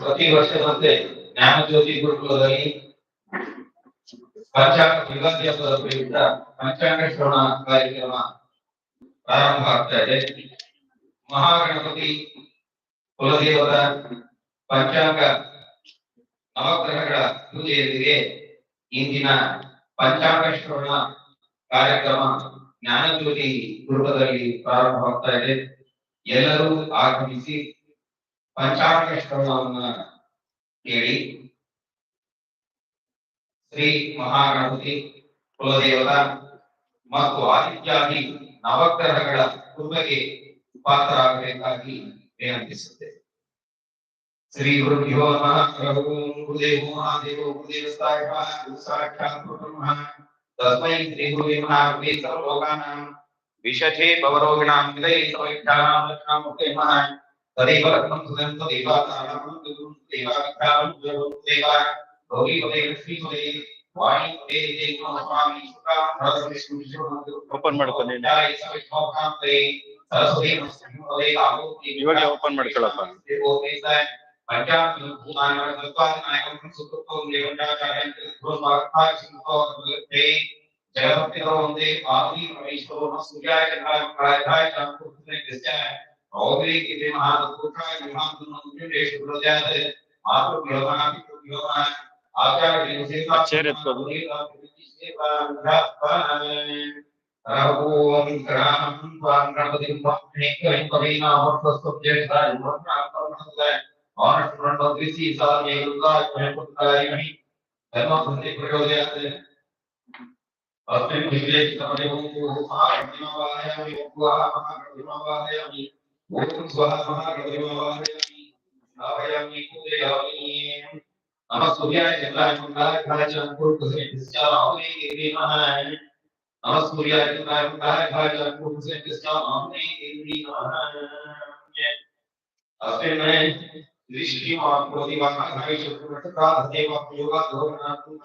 ಪ್ರತಿ ವರ್ಷದಂತೆ ಜ್ಞಾನಜ್ಯೋತಿ ಗುರುಕುಲದಲ್ಲಿ ಪಂಚಾಂಗ ಯುಗಾದಿ ಪಂಚಾಂಗ ಶ್ರವಣ ಕಾರ್ಯಕ್ರಮ ಪ್ರಾರಂಭ ಆಗ್ತಾ ಇದೆ. ಮಹಾಗಣಪತಿ ಕುಲದೇವರ ಪಂಚಾಂಗ ನವಗ್ರಹಗಳ ಪೂಜೆಯೊಂದಿಗೆ ಇಂದಿನ ಪಂಚಾಂಗ ಶ್ರವಣ ಕಾರ್ಯಕ್ರಮ ಜ್ಞಾನಜ್ಯೋತಿ ಗುರುಕುಲದಲ್ಲಿ ಪ್ರಾರಂಭವಾಗ್ತಾ ಇದೆ. ಎಲ್ಲರೂ ಆಗಮಿಸಿ ಪಂಚಾಂಗ ಶ್ರವಣವನ್ನ ಕೇಳಿ ಶ್ರೀ ಮಹಾಗಣಪತಿ ಕುಲದೇವರ ಮತ್ತು ಆದಿತ್ಯಾದಿ ನವಗ್ರಹಗಳ ಕೃಪೆಗೆ ಪಾತ್ರರಾಗಬೇಕಾಗಿ ವಿನಂತಿಸುತ್ತೇವೆ ಶ್ರೀ ಗುರುಭ್ಯೋ ನಮಃ ಓಂ ಗುರುದೇವೋ ಮಹಾದೇವೋ ಗುರುದೇವಸ್ಥಾಯ ಗುರು ಸಾಕ್ಷಾತ್ ಬ್ರಹ್ಮ ತಸ್ಮೈ ಶ್ರೀ ಗುರುವೇ ಮಹಾಗುರುವೇ ಸರ್ವಲೋಕಾನಾಂ ವಿಶಥೇ ಭವರೋಗಿಣಾಂ ವಿದಯೇ ಸರ್ವವಿದ್ಯಾನಾಂ ದಕ್ಷಿಣಾಮೂರ್ತೆ ನಮಃ ತದೇವ ರತ್ನಂ ಸುಧಂ ತದೇವ ತಾರಕಂ ತದೇವ ತದೇವ ವಿದ್ಯಾಂ ತದೇವ ಗೌರಿ ತದೇವ ಶ್ರೀ ತದೇವ ವಾಣಿ ತದೇವ ದೇವ ಸ್ವಾಮಿ ಸುಖಾಂ ಭರತ ವಿಷ್ಣು ವಿಷ್ಣು ಓಪನ್ ಮಾಡ್ಕೊಂಡು ನೀನು. ಸರಸ್ವತಿ ಇವಾಗ್ಲೇ open ಮಾಡ್ಕೊಳಪ್ಪ. ಜಗತ್ತಿರೋ ಒಂದೇ ಆದಿ ಪರಮೇಶ್ವರ ಸೂರ್ಯಾಯ ಚಂದ್ರಾಯ ಮಂಗಳಾಯ ಚಾಂದ್ರಪುತ್ರನೇ ಕ್ರಿಸ್ತ ಔದ್ರಿ ಕಿತೆ ಮಹಾದೂತಾಯ ಮಹಾದೂತೇಶ ಗುರುಜಾತ रौद्रे किले महादुर्गोषाय विभागुनोंगे शुभ्रजाते मातृ प्रयोगानापि तो प्रयोगानाय आचार्य विशेषा चरित प्रभुनि रघुवं ग्रामं त्वां गणपतिं वक्ष्णेकविं कवीनावर्तस्त्वं ज्येष्ठाय वर्णान्तरमसदाय आनष्टुरण्वद्विसि सामे दुर्गाय महेपुत्रायमहि धर्मसन्धि प्रयोजयते अस्मिन् विवेकमदेवो महाप्रतिमावादयामि उक्त्वा महाप्रतिमावादयामि महागणपतिमवाहयामि स्थापयामि पूजयामि नमः सूर्याय चन्द्राय मङ्गलाय च अंकुरकुसुमे दिश्चामि नमः नमः सूर्याय चन्द्राय मङ्गलाय च अंकुरकुसुमे दिश्चामि नमः अस्मिन् दृष्टि मात्रोति वाक्य शुक्रवटका देव योगा धोरणात्मक